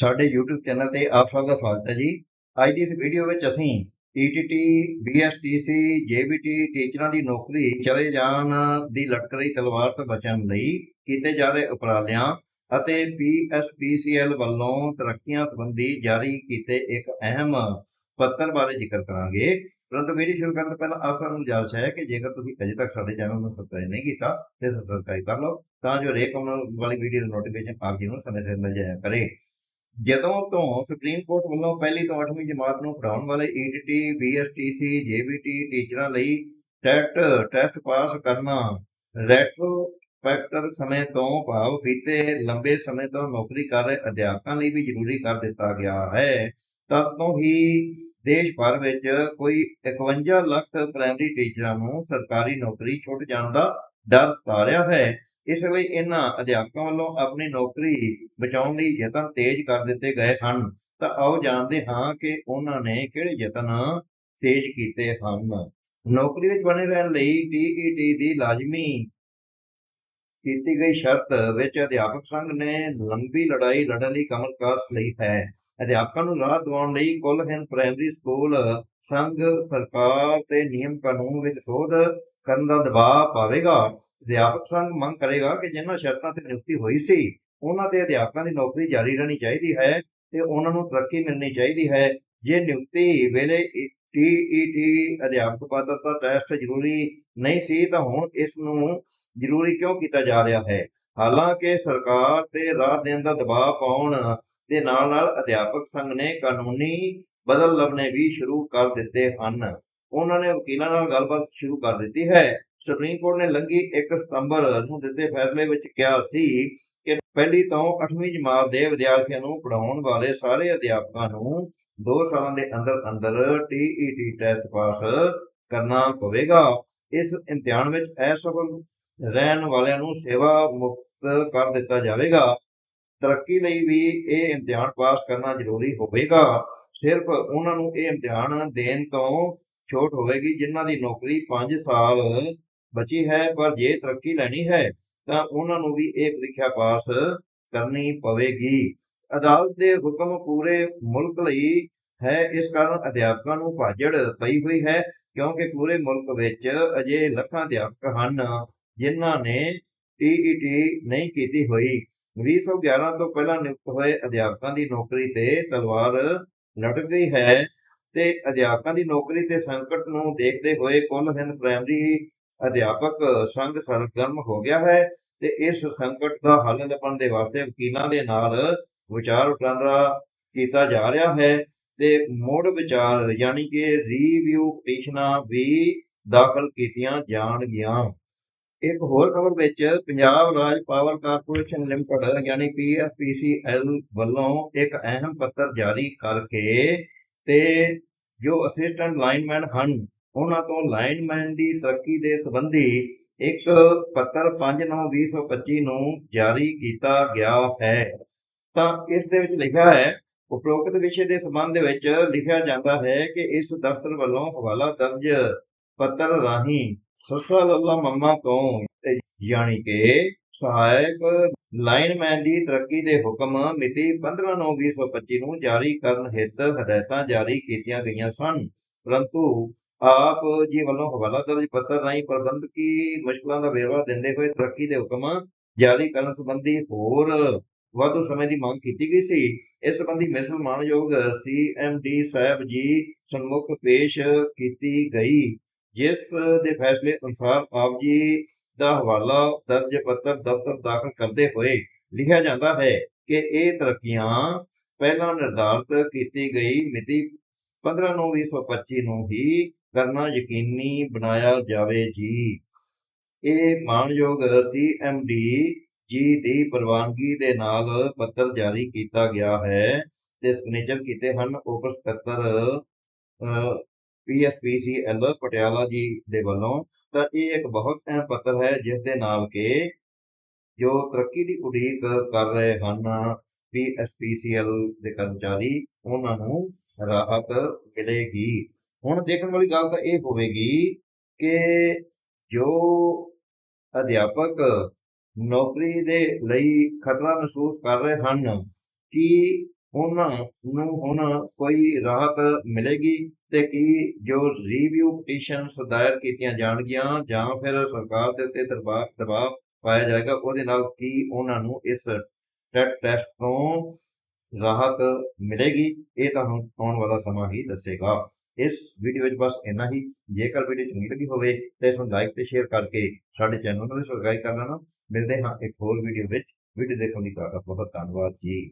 ਸਾਡੇ YouTube channel ਤੇ ਆਪ ਸਭ ਦਾ ਸਵਾਗਤ ਹੈ ਜੀ। ਅੱਜ ਦੀ ਇਸ ਵੀਡੀਓ ਵਿੱਚ ਅਸੀਂ E ETT BSTC JBT ਟੀਚਰਾਂ ਦੀ ਨੌਕਰੀ ਚਲੇ ਜਾਣ ਦੀ ਲਟਕ ਰਹੀ ਤਲਵਾਰ ਤੋਂ ਬਚਣ ਲਈ ਕੀਤੇ ਜਾ ਰਹੇ ਉਪਰਾਲਿਆਂ ਅਤੇ PSPCL ਵੱਲੋਂ ਤਰੱਕੀਆਂ ਸੰਬੰਧੀ ਜਾਰੀ ਕੀਤੇ ਇੱਕ ਅਹਿਮ ਪੱਤਰ ਬਾਰੇ ਜ਼ਿਕਰ ਕਰਾਂਗੇ। ਪਰੰਤੂ ਵੀਡੀਓ ਸ਼ੁਰੂ ਕਰਨ ਤੋਂ ਪਹਿਲਾਂ ਆਪ ਸਭ ਨੂੰ ਗੁਜ਼ਾਰਿਸ਼ ਹੈ ਕਿ ਜੇਕਰ ਤੁਸੀਂ ਅਜੇ ਤੱਕ ਸਾਡੇ ਚੈਨਲ ਨੂੰ ਸਬਸਕ੍ਰਾਈਬ ਨਹੀਂ ਕੀਤਾ, ਤੇ ਸਬਸਕ੍ਰਾਈਬ ਕਰ ਲਓ, ਤਾਂ ਜੋ ਹਰੇਕ ਆਉਣ ਵਾਲੀ ਵੀਡੀਓ ਦੀ ਨੋਟੀਫਿਕੇਸ਼ਨ ਆਪ ਜੀ ਨੂੰ ਸਮੇਂ ਸਿਰ ਮਿਲ ਜਾਇਆ ਕਰੇ। ਜਦੋਂ ਤੋਂ ਸੁਪਰੀਮ ਕੋਰਟ ਵੱਲੋਂ ਪਹਿਲੀ ਤੋਂ 8ਵੀਂ ਜਮਾਤ ਨੂੰ ਪੜਾਉਣ ਵਾਲੇ E ETT BSTC JBT ਟੀਚਰਾਂ ਲਈ ਟੈਟ, ਟੈਸਟ ਪਾਸ ਕਰਨਾ ਰੈਟਰੋਸਪੈਕਟਰ ਸਮੇਂ ਤੋਂ ਭਾਵ ਬੀਤੇ ਲੰਬੇ ਸਮੇਂ ਤੋਂ ਨੌਕਰੀ ਕਰ ਰਹੇ ਅਧਿਆਪਕਾਂ ਲਈ ਵੀ ਜ਼ਰੂਰੀ ਕਰ ਦਿੱਤਾ ਗਿਆ ਹੈ। ਤਦ ਤੋਂ ਹੀ ਦੇਸ਼ ਭਰ ਵਿੱਚ ਕੋਈ 51 ਲੱਖ ਪ੍ਰਾਇਮਰੀ ਟੀਚਰਾਂ ਨੂੰ ਸਰਕਾਰੀ ਨੌਕਰੀ ਛੁੱਟ ਜਾਣ ਦਾ ਡਰ ਸਤਾ ਰਿਹਾ ਹੈ। ਇਸ ਲਈ ਇਹਨਾਂ ਅਧਿਆਪਕਾਂ ਵੱਲੋਂ ਆਪਣੀ ਨੌਕਰੀ ਬਚਾਉਣ ਲਈ ਯਤਨ ਤੇਜ਼ ਕਰ ਦਿੱਤੇ ਗਏ ਹਨ। ਤਾਂ ਆਓ ਜਾਣਦੇ ਹਾਂ ਕਿ ਉਹਨਾਂ ਨੇ ਕਿਹੜੇ ਯਤਨ ਤੇਜ਼ ਕੀਤੇ ਹਨ। ਨੌਕਰੀ ਵਿੱਚ ਬਣੇ ਰਹਿਣ ਲਈ ਟੀਈਟੀ ਦੀ ਲਾਜ਼ਮੀ ਕੀਤੀ ਗਈ ਸ਼ਰਤ ਵਿੱਚ ਅਧਿਆਪਕ ਸੰਘ ਨੇ ਲੰਬੀ ਲੜਾਈ ਲੜਨ ਲਈ ਕਮਰ ਕਸ ਲਈ ਹੈ। ਅਧਿਆਪਕਾਂ ਨੂੰ ਰਾਹ ਦਿਵਾਉਣ ਲਈ ਕੁੱਲ ਹਿੰਦ ਪ੍ਰਾਇਮਰੀ ਸਕੂਲ ਸੰਘ ਸਰਕਾਰ ਤੇ ਨਿਯਮ ਕਾਨੂੰਨ ਵਿੱਚ ਸੋਧ ਕਰਨ ਦਾ ਦਬਾਅ ਪਾਵੇਗਾ, ਅਧਿਆਪਕ ਸੰਘ ਮੰਗ ਕਰੇਗਾ ਕਿ ਜਿਨ੍ਹਾਂ ਸ਼ਰਤਾਂ ਤੇ ਨਿਯੁਕਤੀ ਹੋਈ ਸੀ, ਉਹਨਾਂ ਤੇ ਅਧਿਆਪਕਾਂ ਦੀ ਨੌਕਰੀ ਜਾਰੀ ਰਹਿਣੀ ਚਾਹੀਦੀ ਹੈ ਤੇ ਉਹਨਾਂ ਨੂੰ ਤਰੱਕੀ ਮਿਲਣੀ ਚਾਹੀਦੀ ਹੈ। ਜੇ ਨਿਯੁਕਤੀ ਵੇਲੇ ਟੀਈਟੀ ਅਧਿਆਪਕ ਪਾਤਰਤਾ ਟੈਸਟ ਜ਼ਰੂਰੀ ਨਹੀਂ ਸੀ, ਤਾਂ ਹੁਣ ਇਸ ਨੂੰ ਜ਼ਰੂਰੀ ਕਿਉਂ ਕੀਤਾ ਜਾ ਰਿਹਾ ਹੈ? ਹਾਲਾਂਕਿ ਸਰਕਾਰ ਤੇ ਰਾਹ ਦੇਣ ਦਾ ਦਬਾਅ ਪਾਉਣ ਦੇ ਨਾਲ ਨਾਲ ਅਧਿਆਪਕ ਸੰਘ ਨੇ ਕਾਨੂੰਨੀ ਬਦਲ ਲੱਭਣੇ ਵੀ ਸ਼ੁਰੂ ਕਰ ਦਿੱਤੇ ਹਨ। ਉਹਨਾਂ ਨੇ ਵਕੀਲਾਂ ਨਾਲ ਗੱਲਬਾਤ ਸ਼ੁਰੂ ਕਰ ਦਿੱਤੀ ਹੈ। ਸੁਪਰੀਮ ਕੋਰਟ ਨੇ ਲੰਘੀ 1 ਸਤੰਬਰ ਨੂੰ ਦਿੱਤੇ ਫੈਸਲੇ ਵਿੱਚ ਕਿਹਾ ਸੀ ਕਿ ਪਹਿਲੀ ਤੋਂ 8ਵੀਂ ਜਮਾਤ ਦੇ ਵਿਦਿਆਰਥੀਆਂ ਨੂੰ ਪੜਾਉਣ ਵਾਲੇ ਸਾਰੇ ਅਧਿਆਪਕਾਂ ਨੂੰ 2 ਸਾਲਾਂ ਦੇ ਅੰਦਰ ਅੰਦਰ ਟੀਈਟੀ ਟੈਸਟ ਪਾਸ ਕਰਨਾ ਪਵੇਗਾ। ਇਸ ਇਮਤਿਹਾਨ ਵਿੱਚ ਅਸਫਲ ਰਹਿਣ ਵਾਲਿਆਂ ਨੂੰ ਸੇਵਾ ਮੁਕਤ ਕਰ ਦਿੱਤਾ ਜਾਵੇਗਾ। ਤਰੱਕੀ ਲਈ ਵੀ ਇਹ ਇਮਤਿਹਾਨ ਪਾਸ ਕਰਨਾ ਜ਼ਰੂਰੀ ਹੋਵੇਗਾ। ਸਿਰਫ ਉਹਨਾਂ ਨੂੰ ਇਹ ਇਮਤਿਹਾਨ ਦੇਣ ਤੋਂ ਛੋਟ ਹੋਵੇਗੀ, ਜਿਨ੍ਹਾਂ ਦੀ ਨੌਕਰੀ 5 ਸਾਲ ਬਚੀ ਹੈ, ਪਰ ਜੇ ਤਰੱਕੀ ਲੈਣੀ ਹੈ, ਤਾਂ ਉਹਨਾਂ ਨੂੰ ਵੀ ਇਹ ਪ੍ਰੀਖਿਆ ਪਾਸ ਕਰਨੀ ਪਵੇਗੀ। ਅਦਾਲਤ ਦੇ ਹੁਕਮ ਪੂਰੇ ਮੁਲਕ ਲਈ ਹੈ, ਇਸ ਕਾਰਨ ਅਧਿਆਪਕਾਂ ਨੂੰ ਭਾਜੜ ਪਈ ਹੋਈ ਹੈ, ਕਿਉਂਕਿ ਪੂਰੇ ਮੁਲਕ ਵਿੱਚ ਅਜੇ ਲੱਖਾਂ ਅਧਿਆਪਕ ਹਨ, ਜਿਨ੍ਹਾਂ ਨੇ ਟੀਈਟੀ ਨਹੀਂ ਕੀਤੀ ਹੋਈ। 2011 ਤੋਂ ਪਹਿਲਾਂ ਨਿਯੁਕਤ ਹੋਏ ਅਧਿਆਪਕਾਂ ਦੀ ਨੌਕਰੀ ਤੇ ਤਲਵਾਰ ਲਟਕ ਗਈ ਹੈ। ਤੇ ਅਧਿਆਪਕਾਂ ਦੀ ਨੌਕਰੀ ਤੇ ਸੰਕਟ ਨੂੰ ਦੇਖਦੇ ਹੋਏ ਕੁੱਲ ਹਿੰਦ ਪ੍ਰਾਇਮਰੀ ਅਧਿਆਪਕ ਸੰਘ ਸਰਗਰਮ ਹੋ ਗਿਆ ਹੈ ਤੇ ਇਸ ਸੰਕਟ ਦਾ ਹੱਲ ਲੱਭਣ ਦੇ ਵਾਸਤੇ ਵਕੀਲਾਂ ਦੇ ਨਾਲ ਵਿਚਾਰ ਵਟਾਂਦਰਾ ਕੀਤਾ ਜਾ ਰਿਹਾ ਹੈ ਤੇ ਮੋੜ ਵਿਚਾਰ ਯਾਨੀ ਕਿ ਰੀਵਿਊ ਪਟੀਸ਼ਨਾਂ ਵੀ ਦਾਖਲ ਕੀਤੀਆਂ ਜਾਣਗੀਆਂ। ਇੱਕ ਹੋਰ ਖਬਰ ਵਿੱਚ Punjab Raj power corporation limited ਯਾਨੀ ਪੀਐਫਪੀਸੀਐਲ ਵੱਲੋਂ ਇੱਕ ਅਹਿਮ ਪੱਤਰ ਜਾਰੀ ਕਰਕੇ ਤੇ ਜੋ ਅਸਿਸਟੈਂਟ ਲਾਈਨਮੈਨ ਹਨ, ਉਹਨਾਂ ਤੋਂ ਲਾਈਨਮੈਨ ਦੀ ਤਰੱਕੀ ਦੇ ਸੰਬੰਧੀ ਇੱਕ ਪੱਤਰ 5/9/2025 ਨੂੰ ਜਾਰੀ ਕੀਤਾ ਗਿਆ ਹੈ। ਤਾਂ ਇਸ ਦੇ ਵਿੱਚ ਲਿਖਿਆ ਹੈ, ਉਪਰੋਕਤ ਵਿਸ਼ੇ ਦੇ ਸੰਬੰਧ ਵਿੱਚ ਲਿਖਿਆ ਜਾਂਦਾ ਹੈ ਕਿ ਇਸ ਦਫ਼ਤਰ ਵੱਲੋਂ ਹਵਾਲਾ ਦਰਜ ਪੱਤਰ ਰਾਹੀਂ ਸੱਸਾ ਲੱਲਾ ਮੰਮਾ ਤੋਂ ਯਾਨੀ ਕਿ ਸਹਾਇਕ ਲਾਈਨਮੈਨ ਦੀ ਤਰੱਕੀ ਦੇ ਹੁਕਮ ਮਿਤੀ 15/9/2025 ਨੂੰ ਜਾਰੀ ਕਰਨ ਹਿੱਤ ਹਦਾਇਤਾਂ ਜਾਰੀ ਕੀਤੀਆਂ ਗਈਆਂ ਸਨ। ਪਰੰਤੂ ਆਪ ਜੀ ਵੱਲੋਂ ਹਵਾਲਾ ਦਰਜ ਪੱਤਰ ਰਾਹੀਂ ਪ੍ਰਬੰਧਕੀ ਮੁਸ਼ਕਲਾਂ ਦਾ ਵੇਰਵਾ ਦਿੰਦੇ ਹੋਏ ਤਰੱਕੀ ਦੇ ਹੁਕਮ ਜਾਰੀ ਕਰਨ ਸੰਬੰਧੀ ਹੋਰ ਵਾਧੂ ਸਮੇਂ ਦੀ ਮੰਗ ਕੀਤੀ ਗਈ ਸੀ। ਇਸ ਸੰਬੰਧੀ ਮਿਸਲ ਮਾਨਯੋਗ ਸੀਐਮਡੀ ਸਾਹਿਬ ਜੀ ਸਨਮੁਖ ਪੇਸ਼ ਕੀਤੀ ਗਈ, ਜਿਸ ਦੇ ਫੈਸਲੇ ਅਨੁਸਾਰ ਆਪ ਜੀ ਦਾ ਹਵਾਲਾ ਦਰਜ ਪੱਤਰ, ਦਫ਼ਤਰ ਦਾਖਲ ਕਰਦੇ ਹੋਏ ਲਿਖਿਆ ਜਾਂਦਾ ਹੈ ਕਿ ਇਹ ਤਰੱਕੀਆਂ ਪਹਿਲਾਂ ਨਿਰਧਾਰਤ ਕੀਤੀ ਗਈ ਮਿਤੀ 15/9/2025 ਨੂੰ ਹੀ ਕਰਨਾ ਯਕੀਨੀ ਬਣਾਇਆ ਜਾਵੇ ਜੀ। ਇਹ ਮਾਨਯੋਗ ਸੀਐਮਡੀ ਜੀ ਦੀ ਪ੍ਰਵਾਨਗੀ ਦੇ ਨਾਲ ਪੱਤਰ ਜਾਰੀ ਕੀਤਾ ਗਿਆ ਹੈ ਤੇ ਸਿਗਨੇਚਰ ਕੀਤੇ ਹਨ। ਉਪ ਸਕੱਤਰ ਪੀਐਸਪੀਸੀਐਲ ਪਟਿਆਲਾ ਜੀ ਦੇ ਵੱਲੋਂ, ਤਾਂ ਇਹ ਇੱਕ ਬਹੁਤ ਅਹਿਮ ਪੱਤਰ ਹੈ, ਜਿਸ ਦੇ ਨਾਲ ਕਿ ਜੋ ਤਰੱਕੀ ਦੀ ਉਡੀਕ ਕਰ ਰਹੇ ਹਨ ਪੀਐਸਪੀਸੀਐਲ ਦੇ ਕਰਮਚਾਰੀ, ਉਹਨਾਂ ਨੂੰ ਰਾਹਤ ਮਿਲੇਗੀ। ਹੁਣ ਦੇਖਣ ਵਾਲੀ ਗੱਲ ਤਾਂ ਇਹ ਹੋਵੇਗੀ ਕਿ ਜੋ ਅਧਿਆਪਕ ਨੌਕਰੀ ਦੇ ਲਈ ਖਤਰਾ ਮਹਿਸੂਸ ਕਰ ਰਹੇ ਹਨ, ਕਿ ਉਹਨਾਂ ਨੂੰ ਹੁਣ ਕੋਈ ਰਾਹਤ ਮਿਲੇਗੀ ਤੇ ਕੀ ਜੋ ਰੀਵਿਊ ਪਟੀਸ਼ਨਸ ਦਾਇਰ ਕੀਤੀਆਂ ਜਾਣਗੀਆਂ ਜਾਂ ਫਿਰ ਸਰਕਾਰ ਦੇ ਉੱਤੇ ਦਬਾਅ ਦਬਾਅ ਪਾਇਆ ਜਾਏਗਾ, ਉਹਦੇ ਨਾਲ ਕੀ ਉਹਨਾਂ ਨੂੰ ਇਸ ਟੈਟ ਟੈਸਟ ਤੋਂ ਰਾਹਤ ਮਿਲੇਗੀ, ਇਹ ਤਾਂ ਹੁਣ ਆਉਣ ਵਾਲਾ ਸਮਾਂ ਹੀ ਦੱਸੇਗਾ। ਇਸ ਵੀਡੀਓ ਵਿੱਚ ਬਸ ਇੰਨਾ ਹੀ। ਜੇਕਰ ਵੀਡੀਓ ਚੰਗੀ ਲੱਗੀ ਹੋਵੇ ਤਾਂ ਇਸ ਨੂੰ ਲਾਈਕ ਤੇ ਸ਼ੇਅਰ ਕਰਕੇ ਸਾਡੇ ਚੈਨਲ ਨੂੰ ਵੀ ਸਬਸਕ੍ਰਾਈਬ ਕਰ ਲੈਣਾ। ਮਿਲਦੇ ਹਾਂ ਇੱਕ ਹੋਰ ਵੀਡੀਓ ਵਿੱਚ। ਵੀਡੀਓ ਦੇਖਣ ਦੀ ਤੁਹਾਡਾ ਬਹੁਤ ਧੰਨਵਾਦ ਜੀ।